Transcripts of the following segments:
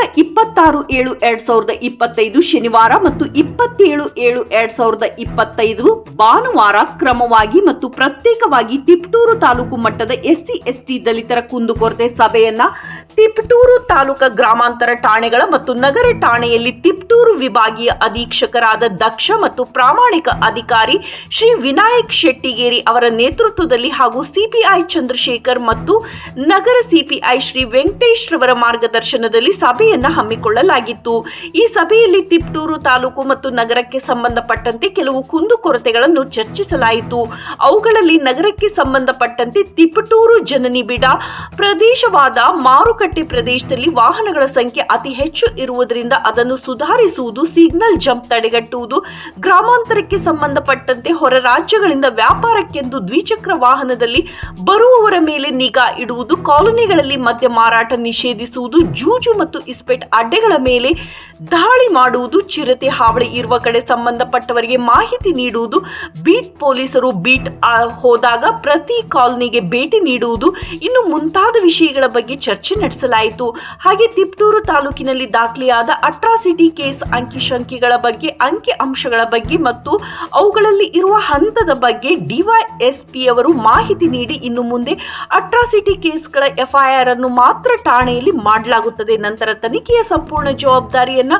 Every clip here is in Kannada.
like you ಇಪ್ಪತ್ತಾರು ಏಳು ಎರಡ್ ಸಾವಿರದ ಇಪ್ಪತ್ತೈದು ಶನಿವಾರ ಮತ್ತು ಇಪ್ಪತ್ತೇಳು ಏಳು ಎರಡ್ ಸಾವಿರದ ಇಪ್ಪತ್ತೈದು ಭಾನುವಾರ ಕ್ರಮವಾಗಿ ಮತ್ತು ಪ್ರತ್ಯೇಕವಾಗಿ ತಿಪ್ಟೂರು ತಾಲೂಕು ಮಟ್ಟದ ಎಸ್ಸಿ, ಎಸ್ಟಿ ದಲಿತರ ಕುಂದುಕೊರತೆ ಸಭೆಯನ್ನ ತಿಪ್ಟೂರು ತಾಲೂಕ ಗ್ರಾಮಾಂತರ ಠಾಣೆಗಳ ಮತ್ತು ನಗರ ಠಾಣೆಯಲ್ಲಿ ತಿಪ್ಟೂರು ವಿಭಾಗೀಯ ಅಧೀಕ್ಷಕರಾದ ದಕ್ಷ ಮತ್ತು ಪ್ರಾಮಾಣಿಕ ಅಧಿಕಾರಿ ಶ್ರೀ ವಿನಾಯಕ್ ಶೆಟ್ಟಿಗೇರಿ ಅವರ ನೇತೃತ್ವದಲ್ಲಿ ಹಾಗೂ ಸಿಪಿಐ ಚಂದ್ರಶೇಖರ್ ಮತ್ತು ನಗರ ಸಿಪಿಐ ಶ್ರೀ ವೆಂಕಟೇಶ್ ರವರ ಮಾರ್ಗದರ್ಶನದಲ್ಲಿ ಸಭೆಯನ್ನ ಹಮ್ಮಿಕೊಳ್ಳಲಾಗಿತ್ತು. ಈ ಸಭೆಯಲ್ಲಿ ತಿಪಟೂರು ತಾಲೂಕು ಮತ್ತು ನಗರಕ್ಕೆ ಸಂಬಂಧಪಟ್ಟಂತೆ ಕೆಲವು ಕುಂದುಕೊರತೆಗಳನ್ನು ಚರ್ಚಿಸಲಾಯಿತು. ಅವುಗಳಲ್ಲಿ ನಗರಕ್ಕೆ ಸಂಬಂಧಪಟ್ಟಂತೆ ತಿಪಟೂರು ಜನನಿಬಿಡ ಪ್ರದೇಶವಾದ ಮಾರುಕಟ್ಟೆ ಪ್ರದೇಶದಲ್ಲಿ ವಾಹನಗಳ ಸಂಖ್ಯೆ ಅತಿ ಹೆಚ್ಚು ಇರುವುದರಿಂದ ಅದನ್ನು ಸುಧಾರಿಸುವುದು, ಸಿಗ್ನಲ್ ಜಂಪ್ ತಡೆಗಟ್ಟುವುದು, ಗ್ರಾಮಾಂತರಕ್ಕೆ ಸಂಬಂಧಪಟ್ಟಂತೆ ಹೊರ ರಾಜ್ಯಗಳಿಂದ ವ್ಯಾಪಾರಕ್ಕೆಂದು ದ್ವಿಚಕ್ರ ವಾಹನದಲ್ಲಿ ಬರುವವರ ಮೇಲೆ ನಿಗಾ ಇಡುವುದು, ಕಾಲೋನಿಗಳಲ್ಲಿ ಮದ್ಯ ಮಾರಾಟ ನಿಷೇಧಿಸುವುದು, ಜೂಜು ಮತ್ತು ಇಸ್ಪೆಟ್ ಅಡ್ಡೆಗಳ ಮೇಲೆ ದಾಳಿ ಮಾಡುವುದು ಚಿರತೆ. ಹಾವಳಿ ಇರುವ ಕಡೆ ಸಂಬಂಧಪಟ್ಟವರಿಗೆ ಮಾಹಿತಿ ನೀಡುವುದು, ಬೀಟ್ ಪೊಲೀಸರು ಬೀಟ್ ಹೋದಾಗ ಪ್ರತಿ ಕಾಲೋನಿಗೆ ಭೇಟಿ ನೀಡುವುದು ಇನ್ನು ಮುಂತಾದ ವಿಷಯಗಳ ಬಗ್ಗೆ ಚರ್ಚೆ ನಡೆಸಲಾಯಿತು. ಹಾಗೆ ತಿಪ್ಟೂರು ತಾಲೂಕಿನಲ್ಲಿ ದಾಖಲೆಯಾದ ಅಟ್ರಾಸಿಟಿ ಕೇಸ್ ಅಂಕಿಶಂಕಿಗಳ ಬಗ್ಗೆ, ಅಂಕಿ ಅಂಶಗಳ ಬಗ್ಗೆ ಮತ್ತು ಅವುಗಳಲ್ಲಿ ಇರುವ ಹಂತದ ಬಗ್ಗೆ ಡಿವೈಎಸ್ಪಿ ಅವರು ಮಾಹಿತಿ ನೀಡಿ ಇನ್ನು ಮುಂದೆ ಅಟ್ರಾಸಿಟಿ ಕೇಸ್ಗಳ ಎಫ್ಐಆರ್ ಅನ್ನು ಮಾತ್ರ ಠಾಣೆಯಲ್ಲಿ ಮಾಡಲಾಗುತ್ತದೆ. ನಂತರ ತನಿಖೆಯ ಸಂಪೂರ್ಣ ಜವಾಬ್ದಾರಿಯನ್ನ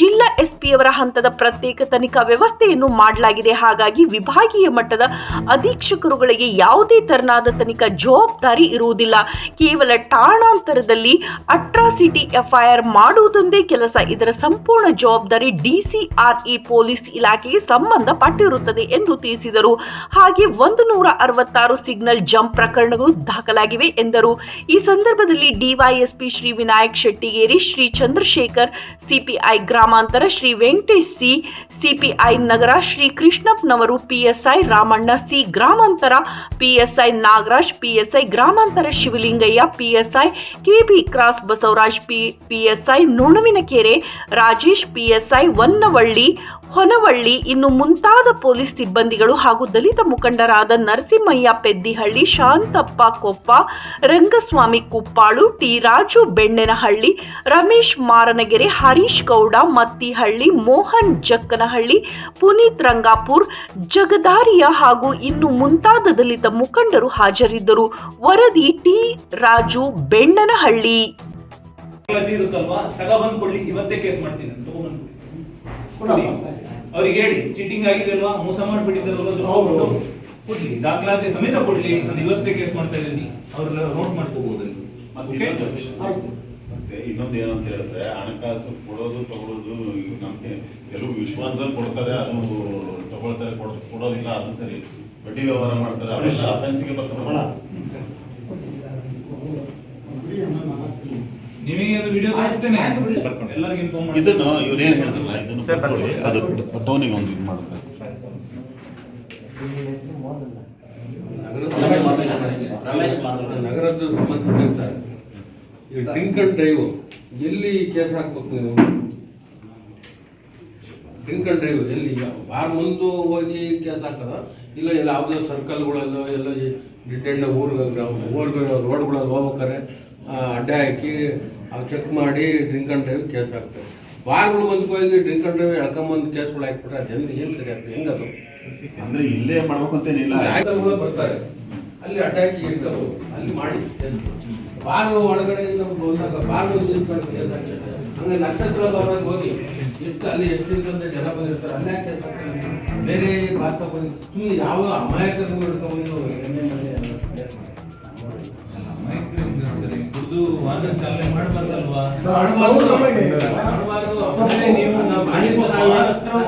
ಜಿಲ್ಲಾ ಎಸ್ಪಿಯವರ ಹಂತದ ಪ್ರತ್ಯೇಕ ತನಿಖಾ ವ್ಯವಸ್ಥೆಯನ್ನು ಮಾಡಲಾಗಿದೆ. ಹಾಗಾಗಿ ವಿಭಾಗೀಯ ಮಟ್ಟದ ಅಧೀಕ್ಷಕರುಗಳಿಗೆ ಯಾವುದೇ ತರನಾದ ತನಿಖಾ ಜವಾಬ್ದಾರಿ ಇರುವುದಿಲ್ಲ. ಕೇವಲ ಠಾಣಾಂತರದಲ್ಲಿ ಅಟ್ರಾಸಿಟಿ ಎಫ್ಐಆರ್ ಮಾಡುವುದೊಂದೇ ಕೆಲಸ. ಇದರ ಸಂಪೂರ್ಣ ಜವಾಬ್ದಾರಿ ಡಿಸಿಆರ್ಇ ಪೊಲೀಸ್ ಇಲಾಖೆಗೆ ಸಂಬಂಧಪಟ್ಟಿರುತ್ತದೆ ಎಂದು ತಿಳಿಸಿದರು. ಹಾಗೆ ಒಂದು ನೂರ ಅರವತ್ತಾರು ಸಿಗ್ನಲ್ ಜಂಪ್ ಪ್ರಕರಣಗಳು ದಾಖಲಾಗಿವೆ ಎಂದರು. ಈ ಸಂದರ್ಭದಲ್ಲಿ ಡಿವೈಎಸ್ಪಿ ಶ್ರೀ ವಿನಾಯಕ್ ಶೆಟ್ಟಿಗೇರಿ, ಶ್ರೀ ಚಂದ್ರಶೇಖರ್, ಸಿಪಿಐ ಗ್ರಾಮಾಂತರ ಶ್ರೀ ವೆಂಕಟೇಶ್ ಸಿ, ಸಿಪಿಐ ನಗರ ಶ್ರೀ ಕೃಷ್ಣಪ್ಪನವರು, ಪಿಎಸ್ಐ ರಾಮಣ್ಣ ಸಿ, ಗ್ರಾಮಾಂತರ ಪಿಎಸ್ಐ ನಾಗರಾಜ್, ಪಿಎಸ್ಐ ಗ್ರಾಮಾಂತರ Shivalingaiah, PSI KB cross Basavaraj, P, PSI Nunavinakere Rajesh, PSI Honnavalli, Honavalli ಇನ್ನು ಮುಂತಾದ ಪೊಲೀಸ್ ಸಿಬ್ಬಂದಿಗಳು ಹಾಗೂ ದಲಿತ ಮುಖಂಡರಾದ ನರಸಿಂಹಯ್ಯ ಪೆದ್ದಿಹಳ್ಳಿ, ಶಾಂತಪ್ಪ ಕೊಪ್ಪ, ರಂಗಸ್ವಾಮಿ ಕುಪ್ಪಾಳು, ಟಿ ರಾಜು ಬೆಣ್ಣೆನಹಳ್ಳಿ, ರಮೇಶ್ ಮಾರನಗೆರೆ ಹರೀಶ್ ಗೌಡ ಮತ್ತಿಹಳ್ಳಿ ಮೋಹನ್ ಜಕ್ಕನಹಳ್ಳಿ ಪುನೀತ್ ರಂಗಾಪುರ್ ಜಗದಾರಿಯ ಹಾಗೂ ಇನ್ನು ಮುಂತಾದ ದಲಿತ ಮುಖಂಡರು ಹಾಜರಿದ್ದರು. ವರದಿ ಟಿ ರಾಜು ಬೆಣ್ಣನಹಳ್ಳಿ. ಅವ್ರಿಗೆ ಹೇಳಿ ಚೀಟಿಂಗ್ ಆಗಿದೆ ಅಲ್ವಾ? ಮೋಸ ಮಾಡ್ಬಿಟ್ಟಿದ್ದಾರಲ್ವಾ ಕೊಡ್ಲಿ ದಾಖಲಾತಿ ಸಮೇತ ಕೊಡ್ಲಿ. ನಾನು ಇವತ್ತೇ ಕೇಸ್ ಮಾಡ್ತಾ ಇದ್ದೀನಿ. ಅವ್ರನ್ನ ನೋಟ್ ಮಾಡ್ಕೋಬಹುದು ಮತ್ತೆ ಇನ್ನೊಂದು ಏನಂತ ಹೇಳಿದ್ರೆ ಹಣಕಾಸು ಕೊಡೋದು ತಗೊಳ್ಳೋದು ನಮಗೆ ಕೆಲವು ವಿಶ್ವಾಸದಲ್ಲಿ ಕೊಡ್ತಾರೆ ಅದು ತಗೊಳ್ತಾರೆ ಕೊಡೋದಿಲ್ಲ ಅದು ಸರಿ. ಬಡ್ಡಿ ವ್ಯವಹಾರ ಮಾಡ್ತಾರೆ ಅವೆಲ್ಲ ಅಫೆನ್ಸಿಗೆ ಬರ್ತಾರೆ. ನಿಮಗೆ ಅದು ವಿಡಿಯೋ ತೋರಿಸ್ತೇನೆ. ಎಲ್ಲರಿಗೂ ಇನ್ಫಾರ್ಮ್ ಮಾಡಿ ಇದನ್ನು ಏನು ಹೇಳಿದ್ರಲ್ಲ ಇದನ್ನು ಸರ್, ಬರ್ಕೊಳ್ಳಿ. ಅದು ಟೋನಿಗೆ ಒಂದು ಇದು ಮಾಡುತ್ತೆ ರಮೇಶ್ ಮಾಧವ ನಗರದ್ದು ಸಂಬಂಧಪಟ್ಟ ಸರ್. ಈ ಡ್ರಿಂಕ್ ಅಂಡ್ ಡ್ರೈವ್ ಎಲ್ಲಿ ಕೇಸ್ ಹಾಕ್ಬೇಕು ನೀವು? ಡ್ರಿಂಕ್ ಅಂಡ್ ಡ್ರೈವ್ ಎಲ್ಲಿ? ಬಾರ್ ಮುಂದೆ ಹೋಗಿ ಕೇಸ್ ಹಾಕದ? ಇಲ್ಲ ಎಲ್ಲ ಯಾವುದೋ ಸರ್ಕಲ್ಗಳಲ್ಲೋ ಎಲ್ಲ ಡಿಟೆಂಡ್ ಊರು ಊರ್ಗಳು ರೋಡ್ಗಳಲ್ಲಿ ಹೋಗ್ಬೇಕಾರೆ ಅಡ್ಡೆ ಅಡ್ಡ ಹಾಕಿ ಅವು ಚೆಕ್ ಮಾಡಿ ಡ್ರಿಂಕ್ ಅಂಡ್ ಡ್ರೈವ್ ಕೇಸ್ ಹಾಕ್ತಾರೆ. ಬಾರ್ಗಳು ಮುಂದಕ್ಕೆ ಹೋಗಿ ಡ್ರಿಂಕ್ ಅಂಡ್ ಡ್ರೈವ್ ಎಳ್ಕೊಂಬಂದು ಕೇಸ್ಗಳು ಹಾಕ್ಬಿಟ್ರೆ ಜನ ಏನು ಸರಿ ಆಗ್ತದೆ? ಹೆಂಗದು ಅಂದ್ರೆ ಇಲ್ಲೇ ಮಾಡ್ಬೇಕು ಅಂತೇನಿಲ್ಲ ಬರ್ತಾರೆ ಅಲ್ಲಿ ಅಡ್ಡಾಕಿ ಇರ್ತಾವೆ ಅಲ್ಲಿ ಮಾಡಿ. ಬಾರ್ ಒಳಗಡೆಯಿಂದ ಬಂದಾಗ ಬಾರ್ ಹಂಗೆ ನಕ್ಷತ್ರ ಭವನಕ್ಕೆ ಹೋಗಿ ಎಷ್ಟು ಅಲ್ಲಿ ಎಷ್ಟಿರ್ತಂತ ಜನ ಬಂದಿರ್ತಾರೆ ಅಲ್ಲೇ ಕೆಲ್ಸ? ಬೇರೆ ಭಾರತ ತಗೊಂಡು ಸುಮ್ಮನೆ ಯಾವ ಅಮಾಯಕರು ಇಟ್ಕೊಂಡು ಎಣ್ಣೆ ಮನೆ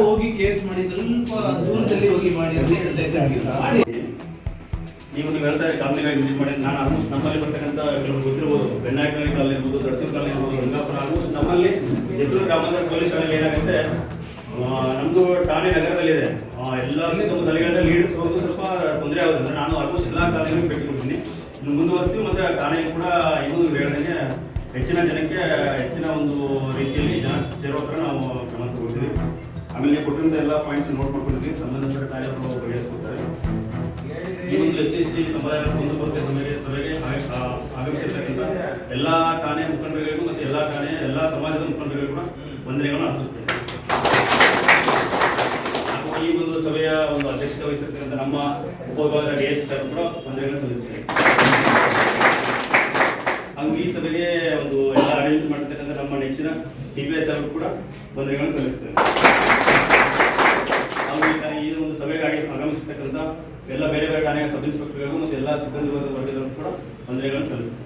ಹೋಗಿ ಕೇಸ್ ಮಾಡಿ ಸ್ವಲ್ಪ ಹೋಗಿ ಮಾಡಿ. ನೀವು ನೀವು ಹೇಳ್ತಾ ಇದ್ದೀರಿ ವಿಸಿಟ್ ಮಾಡಿ ನಾನು ಆಲ್ಮೋಸ್ಟ್ ನಮ್ಮಲ್ಲಿ ಬರ್ತಕ್ಕಂಥ ಕೆಲವರು ಗೊತ್ತಿರ್ಬೋದು ಬೆಣ್ಣಾಯಕನಹಳ್ಳಿ ಕಾಲನಿ ಇರ್ಬೋದು ದರ್ಶನ್ ಕಾಲನಿ ಇರ್ಬೋದು, ಗಂಗಾಪುರ ಆಲ್ಮೋಸ್ಟ್ ನಮ್ಮಲ್ಲಿ ಎಟ್ಟು ಗ್ರಾಮಾಂತರ ಪೊಲೀಸ್ ಠಾಣೆಯಲ್ಲಿ ಏನಾಗುತ್ತೆ? ನಮ್ಮದು ಠಾಣೆ ನಗರದಲ್ಲಿದೆ. ಎಲ್ಲರಿಗೂ ಎಲ್ಲ ತಲೆಗಳಲ್ಲಿ ಲೀಡರ್ಸ್ ಸ್ವಲ್ಪ ತೊಂದರೆ ಆಗುತ್ತೆ. ನಾನು ಆಲ್ಮೋಸ್ಟ್ ಎಲ್ಲ ಕಾಲನಿಗೂ ಭೇಟಿ ಕೊಡ್ತೀನಿ ಇನ್ನು ಮುಂದುವರಿಸ್ತೀವಿ ಮತ್ತು ಠಾಣೆ ಕೂಡ ಇನ್ನೂ ಹೇಳ್ದಂಗೆ ಹೆಚ್ಚಿನ ಜನಕ್ಕೆ ಹೆಚ್ಚಿನ ಒಂದು ರೀತಿಯಲ್ಲಿ ಜನ ಸೇರೋ ಹತ್ರ ನಾವು ಕ್ರಮ ತಗೊಳ್ತೀವಿ. ಆಮೇಲೆ ಕೊಟ್ಟಿರೋ ಕೊಟ್ಟಿದ್ದ ಎಲ್ಲ ಪಾಯಿಂಟ್ಸ್ ನೋಟ್ ಮಾಡ್ಕೊಂಡಿದ್ದೀವಿ ಸಂಬಂಧಪಟ್ಟ ಕಾರ್ಯಕ್ರಮ ಬಗೆಹರಿಸ್ಕೊಡ್ತಾರೆ ಈ ಒಂದು ಎಸ್ ಎಸ್ ಟಿ ಸಮುದಾಯ ಬರುತ್ತೆ ಸಭೆಗೆ ಸಭೆಗೆ ಆಗಮಿಸಿರ್ತಕ್ಕಂಥ ಎಲ್ಲ ಠಾಣೆ ಮುಖಂಡರುಗಳಿಗೂ ಮತ್ತು ಎಲ್ಲ ಠಾಣೆ, ಎಲ್ಲ ಸಮಾಜದ ಮುಖಂಡರಿಗೂ ಕೂಡ ವಂದನೆಗಳನ್ನು ಅರ್ಪಿಸ್ತೇನೆ. ಈ ಒಂದು ಸಭೆಯ ಒಂದು ಅಧ್ಯಕ್ಷತೆ ವಹಿಸಿರ್ತಕ್ಕಂಥ ನಮ್ಮ ಉಪವಿಭಾಗದ ಡಿ ಎಸ್ ಸರ್ ಕೂಡ ವಂದನೆಗಳನ್ನು ಸಲ್ಲಿಸ್ತೇನೆ ಹಾಗೂ ಈ ಸಭೆಗೆ ಒಂದು ಎಲ್ಲ ಅರೇಂಜ್ ಮಾಡಿರ್ತಕ್ಕಂಥ ನಮ್ಮ ನೆಚ್ಚಿನ ಸಿ ಬಿ ಎಸ್ ಸರ್ ಕೂಡ ವಂದನೆಗಳನ್ನು ಸಲ್ಲಿಸ್ತೇನೆ ಹಾಗೂ ಈ ತರ- ಈ ಒಂದು ಸಭೆಗಾಗಿ ಆಗಮಿಸಿರ್ತಕ್ಕಂಥ ಎಲ್ಲ ಬೇರೆ ಬೇರೆ ಠಾಣೆಯ ಸಬ್ ಇನ್ಸ್ಪೆಕ್ಟರ್ಗಳಿಗೂ ಮತ್ತು ಎಲ್ಲ ಸಿಬ್ಬಂದಿ ವರ್ಗದವರಿಗೂ ಕೂಡ ವಂದನೆಗಳನ್ನು ಸಲ್ಲಿಸ್ತೇನೆ